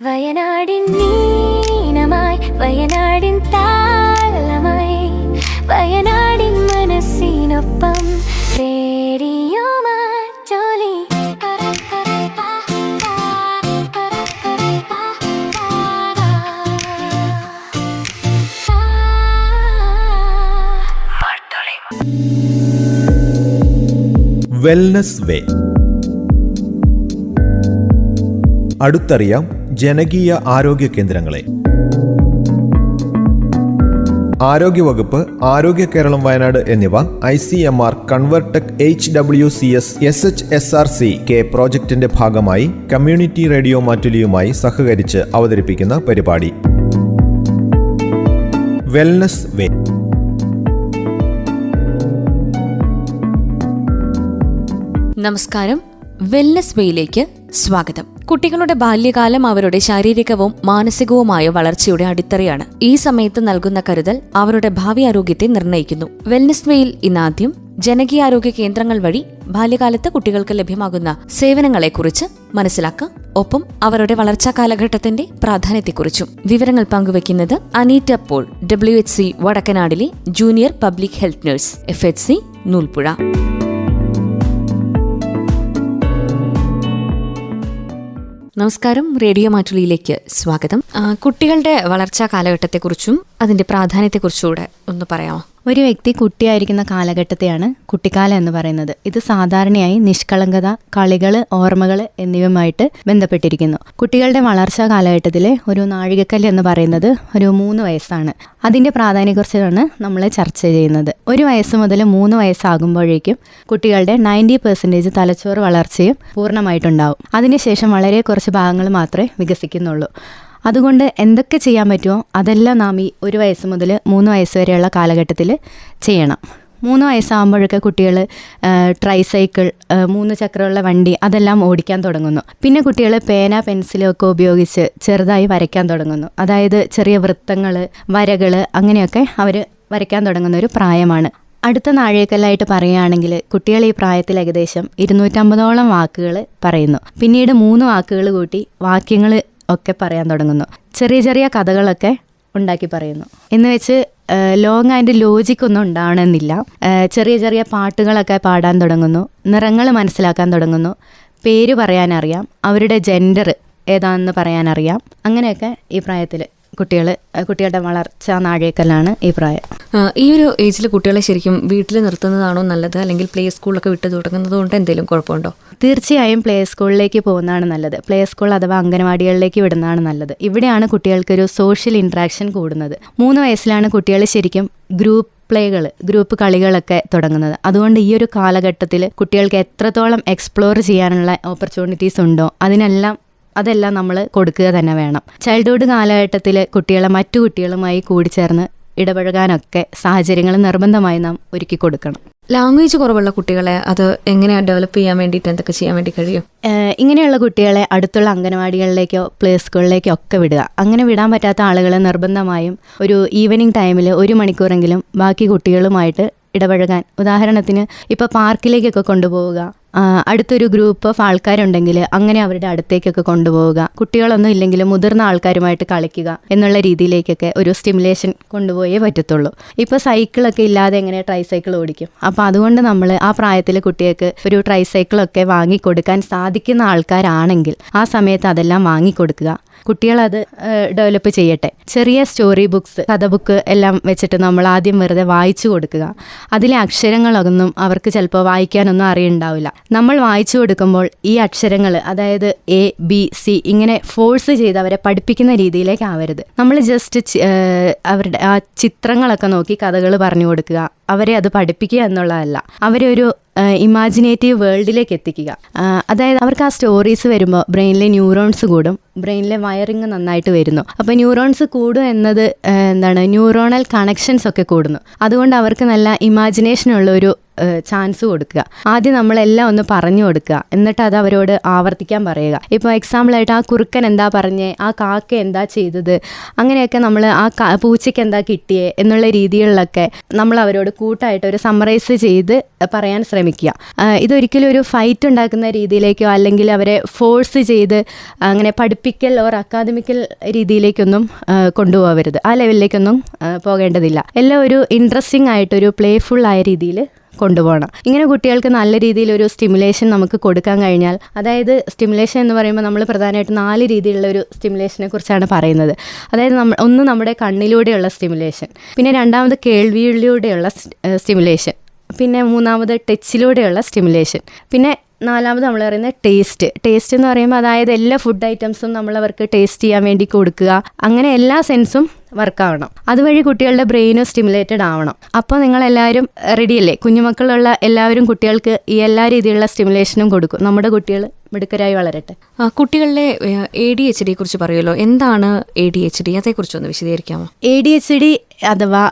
വയനാടിൻ നീനമായി വയനാടിൻ താളമായി വയനാടിൻ മനസ്സിനൊപ്പം radio Mattoli wellness വേ അടുത്തറിയാം ജനകീയ ആരോഗ്യ കേന്ദ്രങ്ങളെ. ആരോഗ്യവകുപ്പ് ആരോഗ്യ കേരളം വയനാട് എന്നിവ I C M R Convertech H W C S S H S R C K പ്രോജക്റ്റിന്റെ ഭാഗമായി കമ്മ്യൂണിറ്റി റേഡിയോ മാറ്റുലിയുമായി സഹകരിച്ച് അവതരിപ്പിക്കുന്ന പരിപാടി. വെൽനസ് വേ നമസ്കാരം. വെൽനസ് വേയിലേക്ക് സ്വാഗതം. കുട്ടികളുടെ ബാല്യകാലം അവരുടെ ശാരീരികവും മാനസികവുമായ വളർച്ചയുടെ അടിത്തറയാണ്. ഈ സമയത്ത് നൽകുന്ന കരുതൽ അവരുടെ ഭാവി ആരോഗ്യത്തെ നിർണയിക്കുന്നു. വെൽനസ് വേയിൽ ഇന്നാദ്യം ജനകീയാരോഗ്യ കേന്ദ്രങ്ങൾ വഴി ബാല്യകാലത്ത് കുട്ടികൾക്ക് ലഭ്യമാകുന്ന സേവനങ്ങളെക്കുറിച്ച് മനസ്സിലാക്കാം. ഒപ്പം അവരുടെ വളർച്ചാ കാലഘട്ടത്തിന്റെ പ്രാധാന്യത്തെക്കുറിച്ചും. വിവരങ്ങൾ പങ്കുവയ്ക്കുന്നത് Aneeta Paul W H C വടക്കനാടിലെ junior public health nurse F H C Noolpuzha. നമസ്കാരം. റേഡിയോ മാറ്റുലിയിലേക്ക് സ്വാഗതം. കുട്ടികളുടെ വളർച്ചാ കാലഘട്ടത്തെക്കുറിച്ചും അതിന്റെ പ്രാധാന്യത്തെക്കുറിച്ചുകൂടെ ഒന്ന് പറയാമോ? ഒരു വ്യക്തി കുട്ടിയായിരിക്കുന്ന കാലഘട്ടത്തെയാണ് കുട്ടിക്കാലം എന്ന് പറയുന്നത്. ഇത് സാധാരണയായി നിഷ്കളങ്കത കളികൾ ഓർമ്മകൾ എന്നിവയുമായിട്ട് ബന്ധപ്പെട്ടിരിക്കുന്നു. കുട്ടികളുടെ വളർച്ചാ കാലഘട്ടത്തിലെ ഒരു നാഴികക്കല്ല് എന്ന് പറയുന്നത് ഒരു മൂന്ന് വയസ്സാണ്. അതിന്റെ പ്രാധാന്യത്തെക്കുറിച്ചാണ് നമ്മൾ ചർച്ച ചെയ്യുന്നത്. ഒരു വയസ്സ് മുതൽ മൂന്ന് വയസ്സാകുമ്പോഴേക്കും കുട്ടികളുടെ നയന്റി പെർസെന്റേജ് തലച്ചോറ് വളർച്ചയും പൂർണമായിട്ടുണ്ടാവും. അതിനുശേഷം വളരെ കുറച്ച് ഭാഗങ്ങൾ മാത്രമേ വികസിക്കുന്നുള്ളൂ. അതുകൊണ്ട് എന്തൊക്കെ ചെയ്യാൻ പറ്റുമോ അതെല്ലാം നാം ഈ ഒരു വയസ്സ് മുതൽ മൂന്ന് വയസ്സ് വരെയുള്ള കാലഘട്ടത്തിൽ ചെയ്യണം. മൂന്ന് വയസ്സാകുമ്പോഴൊക്കെ കുട്ടികൾ ട്രൈസൈക്കിൾ മൂന്ന് ചക്രമുള്ള വണ്ടി അതെല്ലാം ഓടിക്കാൻ തുടങ്ങുന്നു. പിന്നെ കുട്ടികൾ പേന പെൻസിലൊക്കെ ഉപയോഗിച്ച് ചെറുതായി വരയ്ക്കാൻ തുടങ്ങുന്നു. അതായത് ചെറിയ വൃത്തങ്ങൾ വരകൾ അങ്ങനെയൊക്കെ അവർ വരയ്ക്കാൻ തുടങ്ങുന്ന ഒരു പ്രായമാണ്. അടുത്ത നാഴികക്കല്ലായിട്ട് പറയുകയാണെങ്കിൽ കുട്ടികൾ ഈ പ്രായത്തിൽ ഏകദേശം ഇരുന്നൂറ്റമ്പതോളം വാക്കുകൾ പറയുന്നു. പിന്നീട് മൂന്ന് വാക്കുകൾ കൂട്ടി വാക്യങ്ങൾ ഒക്കെ പറയാൻ തുടങ്ങുന്നു. ചെറിയ ചെറിയ കഥകളൊക്കെ ഉണ്ടാക്കി പറയുന്നു. എന്ന് വെച്ച് ലോങ് അതിന്റെ ലോജിക് ഒന്നും ഉണ്ടാവണമെന്നില്ല ചെറിയ ചെറിയ പാട്ടുകളൊക്കെ പാടാൻ തുടങ്ങുന്നു. നിറങ്ങൾ മനസ്സിലാക്കാൻ തുടങ്ങുന്നു. പേര് പറയാനറിയാം. അവരുടെ ജെൻഡർ ഏതാണെന്ന് പറയാനറിയാം. അങ്ങനെയൊക്കെ ഈ പ്രായത്തിൽ കുട്ടികൾ കുട്ടികളുടെ വളർച്ച നാഴേക്കല്ലാണ് ഈ പ്രായം. ഈ ഒരു ഏജിൽ കുട്ടികളെ ശരിക്കും വീട്ടിൽ നിർത്തുന്നതാണോ നല്ലത്? അല്ലെങ്കിൽ പ്ലേ സ്കൂളൊക്കെ വിട്ടു തുടങ്ങുന്നത് കൊണ്ട് എന്തെങ്കിലും കുഴപ്പമുണ്ടോ? തീർച്ചയായും പ്ലേ സ്കൂളിലേക്ക് പോകുന്നതാണ് നല്ലത്. പ്ലേ സ്കൂൾ അഥവാ അംഗനവാടികളിലേക്ക് വിടുന്നതാണ് നല്ലത്. ഇവിടെയാണ് കുട്ടികൾക്കൊരു സോഷ്യൽ ഇൻട്രാക്ഷൻ കൂടുന്നത്. മൂന്ന് വയസ്സിലാണ് കുട്ടികൾ ശരിക്കും ഗ്രൂപ്പ് പ്ലേകൾ ഗ്രൂപ്പ് കളികളൊക്കെ തുടങ്ങുന്നത്. അതുകൊണ്ട് ഈ ഒരു കാലഘട്ടത്തിൽ കുട്ടികൾക്ക് എത്രത്തോളം എക്സ്പ്ലോർ ചെയ്യാനുള്ള ഓപ്പർച്യൂണിറ്റീസ് ഉണ്ടോ അതിനെല്ലാം അതെല്ലാം നമ്മൾ കൊടുക്കുക തന്നെ വേണം. ചൈൽഡ്ഹുഡ് കാലഘട്ടത്തിൽ കുട്ടികളെ മറ്റു കുട്ടികളുമായി കൂടിച്ചേർന്ന് ഇടപഴകാനൊക്കെ സാഹചര്യങ്ങൾ നിർബന്ധമായി നാം ഒരുക്കി കൊടുക്കണം. ലാംഗ്വേജ് കുറവുള്ള കുട്ടികളെ അത് എങ്ങനെയാണ് ഡെവലപ്പ് ചെയ്യാൻ വേണ്ടിയിട്ട് എന്തൊക്കെ ചെയ്യാൻ വേണ്ടി കഴിയും? ഇങ്ങനെയുള്ള കുട്ടികളെ അടുത്തുള്ള അംഗനവാടികളിലേക്കോ പ്ലേ സ്കൂളിലേക്കോ ഒക്കെ വിടുക. അങ്ങനെ വിടാൻ പറ്റാത്ത ആളുകളെ നിർബന്ധമായും ഒരു ഈവനിങ് ടൈമിൽ ഒരു മണിക്കൂറെങ്കിലും ബാക്കി കുട്ടികളുമായിട്ട് ഇടപഴകാൻ. ഉദാഹരണത്തിന് ഇപ്പോൾ പാർക്കിലേക്കൊക്കെ കൊണ്ടുപോവുക. അടുത്തൊരു ഗ്രൂപ്പ് ഓഫ് ആൾക്കാരുണ്ടെങ്കിൽ അങ്ങനെ അവരുടെ അടുത്തേക്കൊക്കെ കൊണ്ടുപോവുക. കുട്ടികളൊന്നും ഇല്ലെങ്കിലും മുതിർന്ന ആൾക്കാരുമായിട്ട് കളിക്കുക എന്നുള്ള രീതിയിലേക്കൊക്കെ ഒരു സ്റ്റിമുലേഷൻ കൊണ്ടുപോയേ പറ്റത്തുള്ളൂ. ഇപ്പോൾ സൈക്കിളൊക്കെ ഇല്ലാതെ എങ്ങനെ ട്രൈസൈക്കിൾ ഓടിക്കും? അപ്പോൾ അതുകൊണ്ട് നമ്മൾ ആ പ്രായത്തിൽ കുട്ടികൾക്ക് ഒരു ട്രൈസൈക്കിളൊക്കെ വാങ്ങിക്കൊടുക്കാൻ സാധിക്കുന്ന ആൾക്കാരാണെങ്കിൽ ആ സമയത്ത് അതെല്ലാം വാങ്ങിക്കൊടുക്കുക. കുട്ടികളത് ഡെവലപ്പ് ചെയ്യട്ടെ. ചെറിയ സ്റ്റോറി ബുക്സ് കഥ ബുക്ക് എല്ലാം വെച്ചിട്ട് നമ്മൾ ആദ്യം വെറുതെ വായിച്ചു കൊടുക്കുക. അതിലെ അക്ഷരങ്ങളൊന്നും അവർക്ക് ചിലപ്പോൾ വായിക്കാനൊന്നും അറിയുണ്ടാവില്ല. നമ്മൾ വായിച്ചു കൊടുക്കുമ്പോൾ ഈ അക്ഷരങ്ങൾ അതായത് എ ബി സി ഇങ്ങനെ ഫോഴ്സ് ചെയ്ത് അവരെ പഠിപ്പിക്കുന്ന രീതിയിലേക്ക് ആവരുത്. നമ്മൾ ജസ്റ്റ് അവരുടെ ആ ചിത്രങ്ങളൊക്കെ നോക്കി കഥകൾ പറഞ്ഞു കൊടുക്കുക. അവരെ അത് പഠിപ്പിക്കുക എന്നുള്ളതല്ല. അവരെ ഒരു ഇമാജിനേറ്റീവ് വേൾഡിലേക്ക് എത്തിക്കുക. അതായത് അവർക്ക് ആ സ്റ്റോറീസ് വരുമ്പോൾ ബ്രെയിനിലെ ന്യൂറോൺസ് കൂടും. ബ്രെയിനിലെ വയറിങ് നന്നായിട്ട് വരുന്നു. അപ്പോൾ ന്യൂറോൺസ് കൂടും എന്നത് എന്താണ് ന്യൂറോണൽ കണക്ഷൻസ് ഒക്കെ കൂടുന്നു. അതുകൊണ്ട് അവർക്ക് നല്ല ഇമാജിനേഷനുള്ള ഒരു ചാൻസ് കൊടുക്കുക. ആദ്യം നമ്മളെല്ലാം ഒന്ന് പറഞ്ഞു കൊടുക്കുക. എന്നിട്ട് അത് അവരോട് ആവർത്തിക്കാൻ പറയുക. ഇപ്പോൾ എക്സാമ്പിളായിട്ട് ആ കുറുക്കൻ എന്താ പറഞ്ഞേ? ആ കാക്ക എന്താ ചെയ്തത്? അങ്ങനെയൊക്കെ നമ്മൾ ആ പൂച്ചയ്ക്ക് എന്താ കിട്ടിയേ? എന്നുള്ള രീതികളിലൊക്കെ നമ്മൾ അവരോട് കൂട്ടായിട്ട് ഒരു സമ്മറൈസ് ചെയ്ത് പറയാൻ ശ്രമിക്കുക. ഇതൊരിക്കലും ഒരു ഫൈറ്റ് ഉണ്ടാക്കുന്ന രീതിയിലേക്കോ അല്ലെങ്കിൽ അവരെ ഫോഴ്സ് ചെയ്ത് അങ്ങനെ പഠിപ്പിക്കൽ ഓർ അക്കാദമിക്കൽ രീതിയിലേക്കൊന്നും കൊണ്ടുപോകരുത് ആ ലെവലിലേക്കൊന്നും പോകേണ്ടതില്ല. എല്ലാം ഒരു ഇൻട്രസ്റ്റിംഗ് ആയിട്ടൊരു പ്ലേഫുൾ ആയ രീതിയിൽ കൊണ്ടുപോകണം. ഇങ്ങനെ കുട്ടികൾക്ക് നല്ല രീതിയിൽ ഒരു സ്റ്റിമുലേഷൻ നമുക്ക് കൊടുക്കാൻ കഴിഞ്ഞാൽ അതായത് സ്റ്റിമുലേഷൻ എന്ന് പറയുമ്പോൾ നമ്മൾ പ്രധാനമായിട്ട് നാല് രീതിയിലുള്ള ഒരു സ്റ്റിമുലേഷനെ കുറിച്ചാണ് പറയുന്നത്. അതായത് നമ്മൾ ഒന്ന് നമ്മുടെ കണ്ണിലൂടെയുള്ള സ്റ്റിമുലേഷൻ പിന്നെ രണ്ടാമത് കേൾവിയിലൂടെയുള്ള സ്റ്റിമുലേഷൻ പിന്നെ മൂന്നാമത് ടച്ചിലൂടെയുള്ള സ്റ്റിമുലേഷൻ പിന്നെ നാലാമത് നമ്മൾ പറയുന്നത് ടേസ്റ്റ് ടേസ്റ്റ് എന്ന് പറയുമ്പോൾ അതായത് എല്ലാ ഫുഡ് ഐറ്റംസും നമ്മൾ അവർക്ക് ടേസ്റ്റ് ചെയ്യാൻ വേണ്ടി കൊടുക്കുക. അങ്ങനെ എല്ലാ സെൻസും വർക്കാവണം അതുവഴി കുട്ടികളുടെ ബ്രെയിനും സ്റ്റിമുലേറ്റഡ് ആവണം. അപ്പോൾ നിങ്ങൾ എല്ലാവരും റെഡിയല്ലേ കുഞ്ഞുമക്കളുള്ള എല്ലാവരും കുട്ടികൾക്ക് ഈ എല്ലാ രീതിയിലുള്ള സ്റ്റിമുലേഷനും കൊടുക്കും. നമ്മുടെ കുട്ടികൾ മിടുക്കരായി വളരട്ടെ. കുട്ടികളുടെ എ ഡി എച്ച് ഡിയെ കുറിച്ച് പറയുമല്ലോ. എന്താണ് എ ഡി എച്ച് ഡി അതേക്കുറിച്ചൊന്ന് വിശദീകരിക്കാമോ? എ ഡി എച്ച് ഡി അഥവാ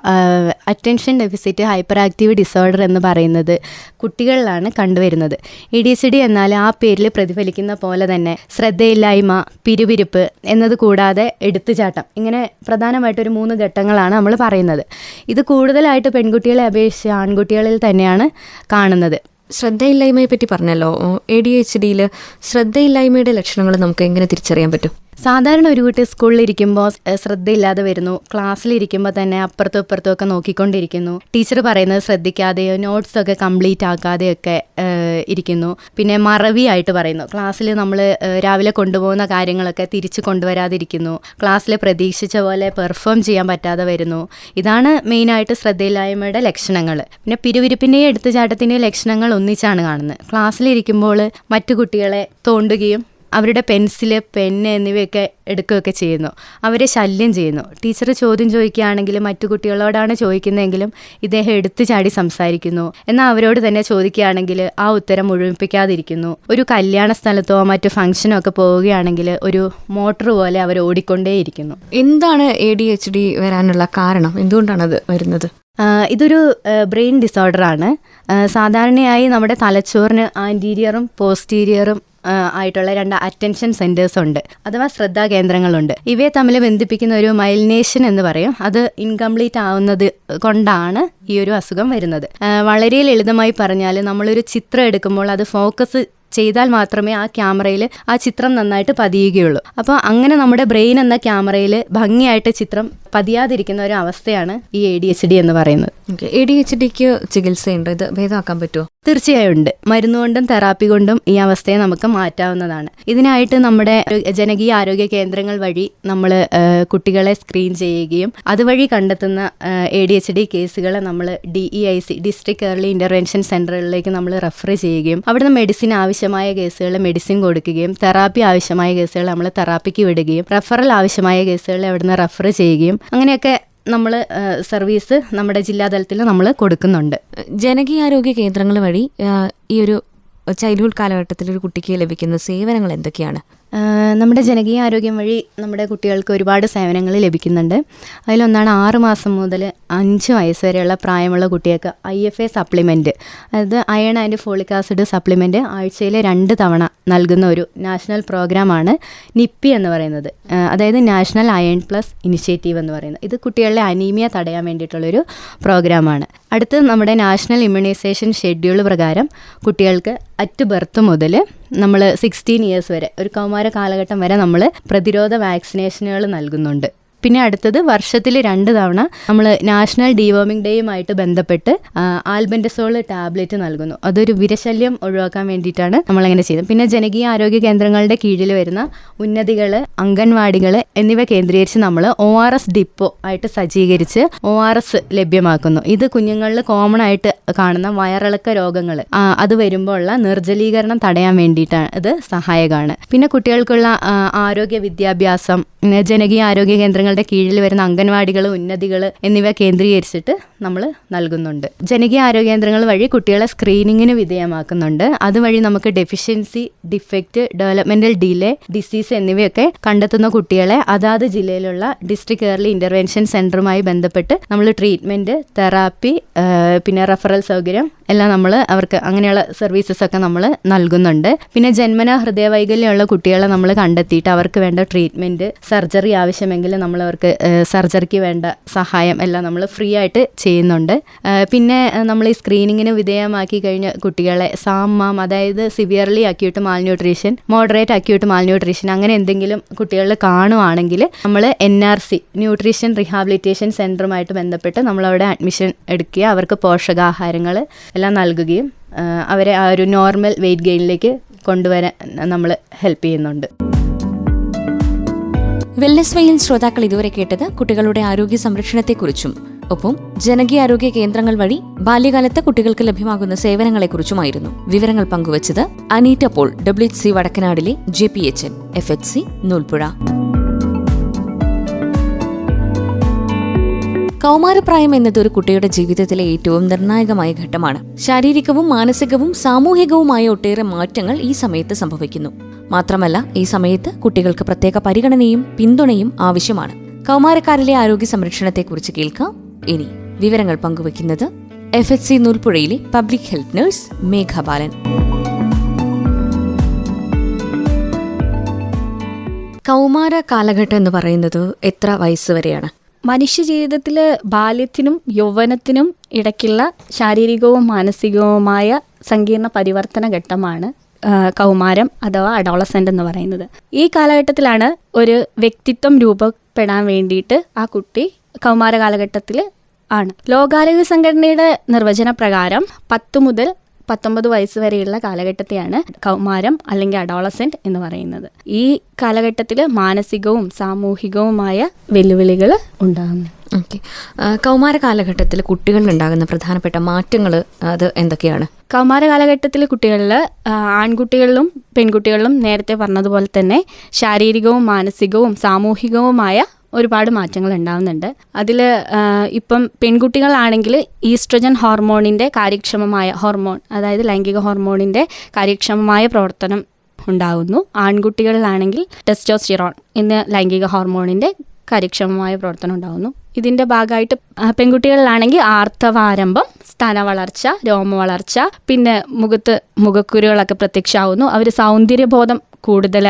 attention deficit hyper active disorder എന്ന് പറയുന്നത് കുട്ടികളിലാണ് കണ്ടുവരുന്നത്. ഇ ഡി സി ഡി എന്നാൽ ആ പേരിൽ പ്രതിഫലിക്കുന്ന പോലെ തന്നെ ശ്രദ്ധയില്ലായ്മ പിരുപിരിപ്പ് എന്നത് കൂടാതെ എടുത്തുചാട്ടം. ഇങ്ങനെ പ്രധാനമായിട്ടൊരു മൂന്ന് ഘട്ടങ്ങളാണ് നമ്മൾ പറയുന്നത്. ഇത് കൂടുതലായിട്ട് പെൺകുട്ടികളെ അപേക്ഷിച്ച് ആൺകുട്ടികളിൽ തന്നെയാണ് കാണുന്നത്. ശ്രദ്ധയില്ലായ്മയെ പറ്റി പറഞ്ഞല്ലോ എ ഡി എച്ച് ഡിയിൽ ശ്രദ്ധയില്ലായ്മയുടെ ലക്ഷണങ്ങൾ നമുക്ക് എങ്ങനെ തിരിച്ചറിയാൻ പറ്റും? സാധാരണ ഒരു കുട്ടി സ്കൂളിൽ ഇരിക്കുമ്പോൾ ശ്രദ്ധയില്ലാതെ വരുന്നു. ക്ലാസ്സിലിരിക്കുമ്പോൾ തന്നെ അപ്പുറത്തും ഇപ്പുറത്തും ഒക്കെ നോക്കിക്കൊണ്ടിരിക്കുന്നു. ടീച്ചർ പറയുന്നത് ശ്രദ്ധിക്കാതെയോ നോട്ട്സ് ഒക്കെ കംപ്ലീറ്റ് ആക്കാതെയൊക്കെ ഇരിക്കുന്നു. പിന്നെ മറവിയായിട്ട് പറയുന്നു. ക്ലാസ്സിൽ നമ്മൾ രാവിലെ കൊണ്ടുപോകുന്ന കാര്യങ്ങളൊക്കെ തിരിച്ചു കൊണ്ടുവരാതിരിക്കുന്നു. ക്ലാസ്സിൽ പ്രതീക്ഷിച്ച പോലെ പെർഫോം ചെയ്യാൻ പറ്റാതെ വരുന്നു. ഇതാണ് മെയിനായിട്ട് ശ്രദ്ധയില്ലായ്മയുടെ ലക്ഷണങ്ങൾ പിന്നെ പിരുവിരിപ്പിന്റെയും എടുത്തുചാട്ടത്തിന്റെയും ലക്ഷണങ്ങൾ ഒന്നിച്ചാണ് കാണുന്നത്. ക്ലാസ്സിലിരിക്കുമ്പോൾ മറ്റു കുട്ടികളെ തോണ്ടുകയും അവരുടെ പെൻസിൽ പെന്ന് എന്നിവയൊക്കെ എടുക്കുകയൊക്കെ ചെയ്യുന്നു. അവരെ ശല്യം ചെയ്യുന്നു. ടീച്ചർ ചോദ്യം ചോദിക്കുകയാണെങ്കിൽ മറ്റു കുട്ടികളോടാണ് ചോദിക്കുന്നതെങ്കിലും ഇദ്ദേഹം എടുത്തു ചാടി സംസാരിക്കുന്നു. എന്നാൽ അവരോട് തന്നെ ചോദിക്കുകയാണെങ്കിൽ ആ ഉത്തരം മുഴുമിപ്പിക്കാതിരിക്കുന്നു. ഒരു കല്യാണ സ്ഥലത്തോ മറ്റു ഫംഗ്ഷനോ ഒക്കെ പോവുകയാണെങ്കിൽ ഒരു മോട്ടോർ പോലെ അവർ ഓടിക്കൊണ്ടേയിരിക്കുന്നു. എന്താണ് എ ഡി എച്ച് ഡി വരാനുള്ള കാരണം? എന്തുകൊണ്ടാണത് വരുന്നത്? ഇതൊരു ബ്രെയിൻ ഡിസോർഡറാണ്. സാധാരണയായി നമ്മുടെ തലച്ചോറിന് ആന്റീരിയറും പോസ്റ്റീരിയറും ആയിട്ടുള്ള രണ്ട് അറ്റൻഷൻ സെന്റേഴ്സ് ഉണ്ട്. അഥവാ ശ്രദ്ധാ കേന്ദ്രങ്ങളുണ്ട്. ഇവയെ തമ്മിൽ ബന്ധിപ്പിക്കുന്ന ഒരു മൈലിനേഷൻ എന്ന് പറയും. അത് ഇൻകംപ്ലീറ്റ് ആവുന്നത് കൊണ്ടാണ് ഈ ഒരു അസുഖം വരുന്നത്. വളരെ ലളിതമായി പറഞ്ഞാൽ നമ്മളൊരു ചിത്രം എടുക്കുമ്പോൾ അത് ഫോക്കസ് ചെയ്താൽ മാത്രമേ ആ ക്യാമറയിൽ ആ ചിത്രം നന്നായിട്ട് പതിയുകയുള്ളൂ. അപ്പോൾ അങ്ങനെ നമ്മുടെ ബ്രെയിൻ എന്ന ക്യാമറയിൽ ഭംഗിയായിട്ട് ചിത്രം പതിയാതിരിക്കുന്ന ഒരു അവസ്ഥയാണ് ഈ എ ഡി എച്ച് ഡി എന്ന് പറയുന്നത്. എ ഡി എച്ച് ഡിക്ക് ചികിത്സയുണ്ട്? ഇത് ഭേദമാക്കാൻ പറ്റുമോ തീർച്ചയായും ഉണ്ട്. മരുന്നുകൊണ്ടും തെറാപ്പി കൊണ്ടും ഈ അവസ്ഥയെ നമുക്ക് മാറ്റാവുന്നതാണ്. ഇതിനായിട്ട് നമ്മുടെ ജനകീയ ആരോഗ്യ കേന്ദ്രങ്ങൾ വഴി നമ്മൾ കുട്ടികളെ സ്ക്രീൻ ചെയ്യുകയും അതുവഴി കണ്ടെത്തുന്ന എ ഡി എച്ച് ഡി കേസുകളെ നമ്മൾ D E I C district early intervention സെന്ററുകളിലേക്ക് നമ്മൾ റെഫർ ചെയ്യുകയും അവിടുന്ന് മെഡിസിൻ ആവശ്യമായ കേസുകൾ മെഡിസിൻ കൊടുക്കുകയും തെറാപ്പി ആവശ്യമായ കേസുകൾ നമ്മൾ തെറാപ്പിക്ക് വിടുകയും റെഫറൽ ആവശ്യമായ കേസുകളെ അവിടുന്ന് റെഫർ ചെയ്യുകയും അങ്ങനെയൊക്കെ നമ്മൾ സർവീസ് നമ്മുടെ ജില്ലാതലത്തിൽ നമ്മൾ കൊടുക്കുന്നുണ്ട്. ജനകീയാരോഗ്യ കേന്ദ്രങ്ങൾ വഴി ഈ ഒരു ചൈൽഡ്ഹുഡ് കാലഘട്ടത്തിൽ ഒരു കുട്ടിക്ക് ലഭിക്കുന്ന സേവനങ്ങൾ എന്തൊക്കെയാണ്? നമ്മുടെ ജനകീയ ആരോഗ്യം വഴി നമ്മുടെ കുട്ടികൾക്ക് ഒരുപാട് സേവനങ്ങൾ ലഭിക്കുന്നുണ്ട്. അതിലൊന്നാണ് ആറ് മാസം മുതൽ അഞ്ച് വയസ്സ് വരെയുള്ള പ്രായമുള്ള കുട്ടികൾക്ക് ഐ എഫ് എ സപ്ലിമെന്റ് അതായത് iron and folic acid supplement ആഴ്ചയിൽ രണ്ട് തവണ നൽകുന്ന ഒരു നാഷണൽ പ്രോഗ്രാമാണ് നിപ്പി എന്ന് പറയുന്നത്. അതായത് നാഷണൽ അയൺ പ്ലസ് ഇനിഷ്യേറ്റീവ് എന്ന് പറയുന്നത്. ഇത് കുട്ടികളിലെ അനീമിയ തടയാൻ വേണ്ടിയിട്ടുള്ളൊരു പ്രോഗ്രാമാണ്. അടുത്ത് നമ്മുടെ നാഷണൽ ഇമ്മ്യൂണൈസേഷൻ ഷെഡ്യൂൾ പ്രകാരം കുട്ടികൾക്ക് അറ്റ് ബർത്ത് മുതൽ നമ്മൾ സിക്സ്റ്റീൻ ഇയേഴ്സ് വരെ ഒരു കൗമാര കാലഘട്ടം വരെ നമ്മൾ പ്രതിരോധ വാക്സിനേഷനുകൾ നൽകുന്നുണ്ട്. പിന്നെ അടുത്തത് വർഷത്തിൽ രണ്ട് തവണ നമ്മൾ നാഷണൽ ഡീവോമിംഗ് ഡേയുമായിട്ട് ബന്ധപ്പെട്ട് ആൽബൻഡസോൾ ടാബ്ലറ്റ് നൽകുന്നു. അതൊരു വിരശല്യം ഒഴിവാക്കാൻ വേണ്ടിയിട്ടാണ് നമ്മളങ്ങനെ ചെയ്യുന്നത് പിന്നെ ജനകീയ ആരോഗ്യ കേന്ദ്രങ്ങളുടെ കീഴിൽ വരുന്ന ഉന്നതികൾ അംഗൻവാടികൾ എന്നിവ കേന്ദ്രീകരിച്ച് നമ്മൾ ഒ ആർ എസ് ഡിപ്പോ ആയിട്ട് സജ്ജീകരിച്ച് ഒ ആർ എസ് ലഭ്യമാക്കുന്നു. ഇത് കുഞ്ഞുങ്ങളിൽ കോമൺ ആയിട്ട് കാണുന്ന വയറിളക്ക രോഗങ്ങൾ അത് വരുമ്പോൾ ഉള്ള നിർജലീകരണം തടയാൻ വേണ്ടിയിട്ടാണ് ഇത് സഹായകമാണ്. പിന്നെ കുട്ടികൾക്കുള്ള ആരോഗ്യ വിദ്യാഭ്യാസം ജനകീയ ആരോഗ്യ കേന്ദ്രങ്ങളിൽ കുട്ടികളുടെ കീഴിൽ വരുന്ന അംഗൻവാടികൾ ഉന്നതികൾ എന്നിവ കേന്ദ്രീകരിച്ചിട്ട് നമ്മൾ നൽകുന്നുണ്ട്. ജനകീയ ആരോഗ്യ കേന്ദ്രങ്ങൾ വഴി കുട്ടികളെ സ്ക്രീനിങ്ങിന് വിധേയമാക്കുന്നുണ്ട്. അതുവഴി നമുക്ക് deficiency defect developmental delay disease എന്നിവയൊക്കെ കണ്ടെത്തുന്ന കുട്ടികളെ അതാത് ജില്ലയിലുള്ള ഡിസ്ട്രിക്ട് ഏർലി ഇന്റർവെൻഷൻ സെന്ററുമായി ബന്ധപ്പെട്ട് നമ്മൾ ട്രീറ്റ്മെന്റ് തെറാപ്പി പിന്നെ റെഫറൽ സൗകര്യം എല്ലാം നമ്മൾ അവർക്ക് അങ്ങനെയുള്ള സർവീസസ് ഒക്കെ നമ്മൾ നൽകുന്നുണ്ട്. പിന്നെ ജന്മന ഹൃദയവൈകല്യമുള്ള കുട്ടികളെ നമ്മൾ കണ്ടെത്തിയിട്ട് അവർക്ക് വേണ്ട ട്രീറ്റ്മെന്റ് സർജറി ആവശ്യമെങ്കിൽ നമ്മൾ അവർക്ക് സർജറിക്ക് വേണ്ട സഹായം എല്ലാം നമ്മൾ ഫ്രീ ആയിട്ട് ചെയ്യുന്നുണ്ട്. പിന്നെ നമ്മൾ ഈ സ്ക്രീനിങ്ങിന് വിധേയമാക്കി കഴിഞ്ഞ കുട്ടികളെ സാമാം അതായത് severely acute malnutrition moderate acute malnutrition അങ്ങനെ എന്തെങ്കിലും കുട്ടികളിൽ കാണുവാണെങ്കിൽ നമ്മൾ N R C nutrition rehabilitation സെന്ററുമായിട്ട് ബന്ധപ്പെട്ട് നമ്മളവിടെ അഡ്മിഷൻ എടുക്കുക. അവർക്ക് പോഷകാഹാരങ്ങൾ എല്ലാം നൽകുകയും അവരെ ആ ഒരു നോർമൽ വെയിറ്റ് ഗെയിനിലേക്ക് കൊണ്ടുവരാൻ നമ്മൾ ഹെൽപ്പ് ചെയ്യുന്നുണ്ട്. വെൽനസ് വെയിൽ ശ്രോതാക്കൾ ഇതുവരെ കേട്ടത് കുട്ടികളുടെ ആരോഗ്യ സംരക്ഷണത്തെക്കുറിച്ചും ഒപ്പം ജനകീയ ആരോഗ്യ കേന്ദ്രങ്ങൾ വഴി ബാല്യകാലത്ത് കുട്ടികൾക്ക് ലഭ്യമാകുന്ന സേവനങ്ങളെക്കുറിച്ചുമായിരുന്നു. വിവരങ്ങൾ പങ്കുവച്ചത് Aneeta Paul W C വടക്കനാടിലെ J P H N F H C Noolpuzha. കൗമാരപ്രായം എന്നത് ഒരു കുട്ടിയുടെ ജീവിതത്തിലെ ഏറ്റവും നിർണായകമായ ഘട്ടമാണ്. ശാരീരികവും മാനസികവും സാമൂഹികവുമായ ഒട്ടേറെ മാറ്റങ്ങൾ ഈ സമയത്ത് സംഭവിക്കുന്നു. മാത്രമല്ല ഈ സമയത്ത് കുട്ടികൾക്ക് പ്രത്യേക പരിഗണനയും പിന്തുണയും ആവശ്യമാണ്. കൗമാരക്കാരിലെ ആരോഗ്യ സംരക്ഷണത്തെക്കുറിച്ച് കേൾക്കാം ഇനി. വിവരങ്ങൾ പങ്കുവയ്ക്കുന്നത് F H C നൂൽപ്പുഴയിലെ public health nurse Megha Balan. കൗമാര കാലഘട്ടം എന്ന് പറയുന്നത് എത്ര വയസ്സ് വരെയാണ്? മനുഷ്യ ജീവിതത്തിൽ ബാല്യത്തിനും യൗവനത്തിനും ഇടയ്ക്കുള്ള ശാരീരികവും മാനസികവുമായ സങ്കീർണ പരിവർത്തന ഘട്ടമാണ് കൗമാരം അഥവാ അഡോളസെന്റ് എന്ന് പറയുന്നത്. ഈ കാലഘട്ടത്തിലാണ് ഒരു വ്യക്തിത്വം രൂപപ്പെടാൻ വേണ്ടിയിട്ട് ആ കുട്ടി കൗമാര കാലഘട്ടത്തിൽ ആണ്. ലോകാരോഗ്യ സംഘടനയുടെ നിർവചന പ്രകാരം പത്ത് മുതൽ പത്തൊമ്പത് വയസ്സ് വരെയുള്ള കാലഘട്ടത്തെയാണ് കൗമാരം അല്ലെങ്കിൽ അഡോളസെന്റ് എന്ന് പറയുന്നത്. ഈ കാലഘട്ടത്തിൽ മാനസികവും സാമൂഹികവുമായ വെല്ലുവിളികൾ ഉണ്ടാകുന്നു. ഓക്കെ. കൗമാര കാലഘട്ടത്തിൽ കുട്ടികളിൽ ഉണ്ടാകുന്ന പ്രധാനപ്പെട്ട മാറ്റങ്ങൾ അത് എന്തൊക്കെയാണ്? കൗമാര കാലഘട്ടത്തിൽ കുട്ടികളിൽ ആൺകുട്ടികളിലും പെൺകുട്ടികളിലും നേരത്തെ പറഞ്ഞതുപോലെ തന്നെ ശാരീരികവും മാനസികവും സാമൂഹികവുമായ ഒരുപാട് മാറ്റങ്ങൾ ഉണ്ടാവുന്നുണ്ട്. അതിൽ ഇപ്പം പെൺകുട്ടികളാണെങ്കിൽ ഈസ്ട്രജൻ ഹോർമോണിന്റെ കാര്യക്ഷമമായ ഹോർമോൺ അതായത് ലൈംഗിക ഹോർമോണിന്റെ കാര്യക്ഷമമായ പ്രവർത്തനം ഉണ്ടാകുന്നു ആൺകുട്ടികളിലാണെങ്കിൽ ടെസ്റ്റോസ്റ്റിറോൺ എന്ന ലൈംഗിക ഹോർമോണിന്റെ കാര്യക്ഷമമായ പ്രവർത്തനം ഉണ്ടാകുന്നു ഇതിന്റെ ഭാഗമായിട്ട് പെൺകുട്ടികളിലാണെങ്കിൽ ആർത്തവാരംഭം സ്ഥാന വളർച്ച രോമ വളർച്ച പിന്നെ മുഖത്ത് മുഖക്കുരുകളൊക്കെ പ്രത്യക്ഷമാവുന്നു. അവർ സൗന്ദര്യബോധം കൂടുതൽ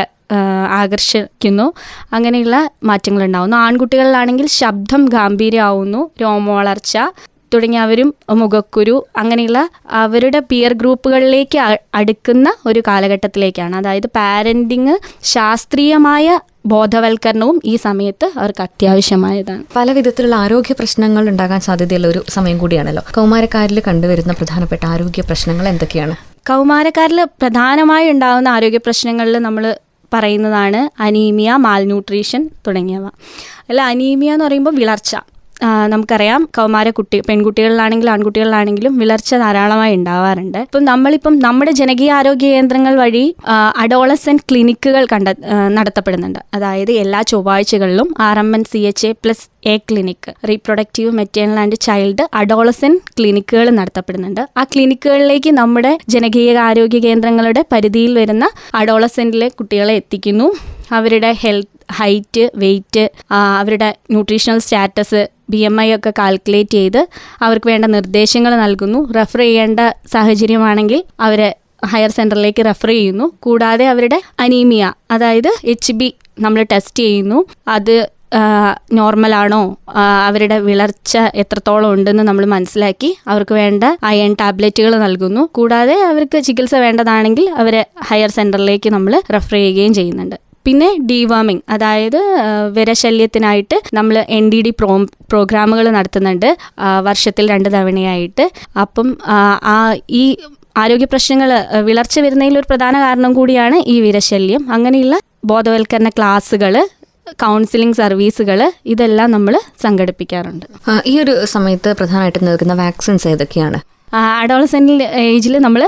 ആകർഷിക്കുന്നു. അങ്ങനെയുള്ള മാറ്റങ്ങൾ ഉണ്ടാവുന്നു ആൺകുട്ടികളിലാണെങ്കിൽ ശബ്ദം ഗാംഭീര്യമാവുന്നു. രോമവളർച്ച തുടങ്ങിയവരും മുഖക്കുരു അങ്ങനെയുള്ള അവരുടെ പിയർ ഗ്രൂപ്പുകളിലേക്ക് അടുക്കുന്ന ഒരു കാലഘട്ടത്തിലേക്കാണ്. അതായത് പാരന്റിങ് ശാസ്ത്രീയമായ ബോധവൽക്കരണവും ഈ സമയത്ത് അവർക്ക് അത്യാവശ്യമായതാണ്. പല വിധത്തിലുള്ള ആരോഗ്യ പ്രശ്നങ്ങൾ ഉണ്ടാകാൻ സാധ്യതയുള്ള ഒരു സമയം കൂടിയാണല്ലോ. കൗമാരക്കാരിൽ കണ്ടുവരുന്ന പ്രധാനപ്പെട്ട ആരോഗ്യ പ്രശ്നങ്ങൾ എന്തൊക്കെയാണ്? കൗമാരക്കാരിൽ പ്രധാനമായി ഉണ്ടാകുന്ന ആരോഗ്യ പ്രശ്നങ്ങളിൽ നമ്മൾ പറയുന്നതാണ് അനീമിയ മാൽന്യൂട്രീഷൻ തുടങ്ങിയവ. അല്ല അനീമിയ എന്ന് പറയുമ്പോൾ വിളർച്ച. നമുക്കറിയാം കൗമാര കുട്ടി പെൺകുട്ടികളിലാണെങ്കിലും ആൺകുട്ടികളിലാണെങ്കിലും വിളർച്ച ധാരാളമായി ഉണ്ടാവാറുണ്ട്. ഇപ്പം നമ്മളിപ്പം നമ്മുടെ ജനകീയ ആരോഗ്യ കേന്ദ്രങ്ങൾ വഴി അഡോളസൻ ക്ലിനിക്കുകൾ കണ്ട നടത്തപ്പെടുന്നുണ്ട്. അതായത് എല്ലാ ചൊവ്വാഴ്ചകളിലും R M N C H A plus A clinic reproductive maternal and child adolescent ക്ലിനിക്കുകൾ നടത്തപ്പെടുന്നുണ്ട്. ആ ക്ലിനിക്കുകളിലേക്ക് നമ്മുടെ ജനകീയ ആരോഗ്യ കേന്ദ്രങ്ങളുടെ പരിധിയിൽ വരുന്ന അഡോളസെന്റിലെ കുട്ടികളെ എത്തിക്കുന്നു. അവരുടെ ഹെൽത്ത് ഹൈറ്റ് വെയ്റ്റ് അവരുടെ nutritional status B M I ഒക്കെ കാൽക്കുലേറ്റ് ചെയ്ത് അവർക്ക് വേണ്ട നിർദ്ദേശങ്ങൾ നൽകുന്നു. റെഫർ ചെയ്യേണ്ട സാഹചര്യമാണെങ്കിൽ അവരെ ഹയർ സെന്ററിലേക്ക് റെഫർ ചെയ്യുന്നു. കൂടാതെ അവരുടെ അനീമിയ അതായത് എച്ച് ബി നമ്മൾ ടെസ്റ്റ് ചെയ്യുന്നു. അത് നോർമലാണോ അവരുടെ വിളർച്ച എത്രത്തോളം ഉണ്ടെന്ന് നമ്മൾ മനസ്സിലാക്കി അവർക്ക് വേണ്ട അയൺ ടാബ്ലറ്റുകൾ നൽകുന്നു. കൂടാതെ അവർക്ക് ചികിത്സ വേണ്ടതാണെങ്കിൽ അവരെ ഹയർ സെന്ററിലേക്ക് നമ്മൾ റെഫർ ചെയ്യുകയും ചെയ്യുന്നുണ്ട്. പിന്നെ ഡീവാമിങ് അതായത് വിരശല്യത്തിനായിട്ട് നമ്മൾ എൻ ഡി ഡി പ്രോ പ്രോഗ്രാമുകൾ നടത്തുന്നുണ്ട് വർഷത്തിൽ രണ്ട് തവണയായിട്ട്. അപ്പം ആ, ആ ഈ ആരോഗ്യ പ്രശ്നങ്ങൾ വിളർച്ച വരുന്നതിൽ ഒരു പ്രധാന കാരണം കൂടിയാണ് ഈ വിരശല്യം. അങ്ങനെയുള്ള ബോധവൽക്കരണ ക്ലാസ്സുകൾ കൗൺസിലിംഗ് സർവീസുകൾ ഇതെല്ലാം നമ്മൾ സംഘടിപ്പിക്കാറുണ്ട്. ഈ ഒരു സമയത്ത് പ്രധാനമായിട്ടും നൽകുന്ന വാക്സിൻസ് ഏതൊക്കെയാണ്? അഡോളസെന്റ് ഏജിൽ നമ്മൾ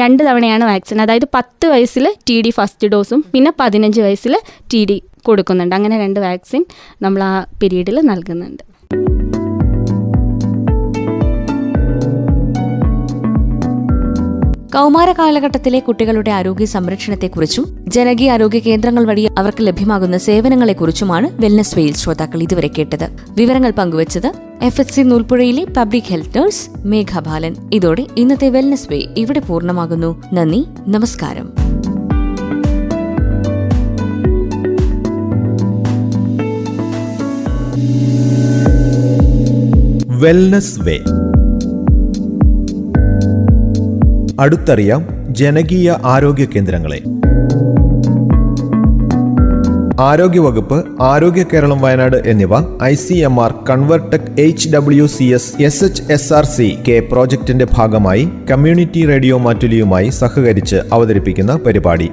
രണ്ട് തവണയാണ് വാക്സിൻ. അതായത് പത്ത് വയസ്സിൽ ടി ഡി ഫസ്റ്റ് ഡോസും പിന്നെ പതിനഞ്ച് വയസ്സിൽ ടി ഡി കൊടുക്കുന്നുണ്ട്. അങ്ങനെ രണ്ട് വാക്സിൻ നമ്മൾ ആ പീരീഡിൽ നൽകുന്നുണ്ട്. കൗമാര കാലഘട്ടത്തിലെ കുട്ടികളുടെ ആരോഗ്യ സംരക്ഷണത്തെക്കുറിച്ചും ജനകീയ ആരോഗ്യ കേന്ദ്രങ്ങൾ വഴി അവർക്ക് ലഭ്യമാകുന്ന സേവനങ്ങളെക്കുറിച്ചുമാണ് വെൽനസ് വെയിൽ ശ്രോതാക്കൾ ഇതുവരെ കേട്ടത്. വിവരങ്ങൾ പങ്കുവച്ചത് എഫ് എസ് സി നൂൽപ്പുഴയിലെ പബ്ലിക് ഹെൽത്ത് നഴ്സ് മേഘാബാലൻ ഇതോടെ ഇന്നത്തെ വെൽനസ് വേ ഇവിടെ പൂർണമാകുന്നു. നന്ദി നമസ്കാരം. വെൽനസ് വേ അടുത്തറിയാം ജനകീയ ആരോഗ്യ കേന്ദ്രങ്ങളെ. ആരോഗ്യവകുപ്പ് ആരോഗ്യ കേരളം വയനാട് എന്നിവ I C M R Convertech H W C S S H S R C K പ്രോജക്റ്റിന്റെ ഭാഗമായി കമ്മ്യൂണിറ്റി റേഡിയോ മാറ്റുലിയുമായി സഹകരിച്ച് അവതരിപ്പിക്കുന്ന പരിപാടി.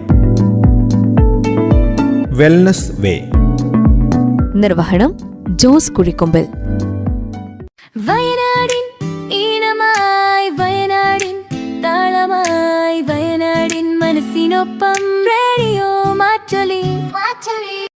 Wellness way. നിർവഹണം ജോസ് കുഴിക്കൊമ്പൽ. ರೇಡಿಯೋ ಮಾಚಲಿ ಮಾಚಲಿ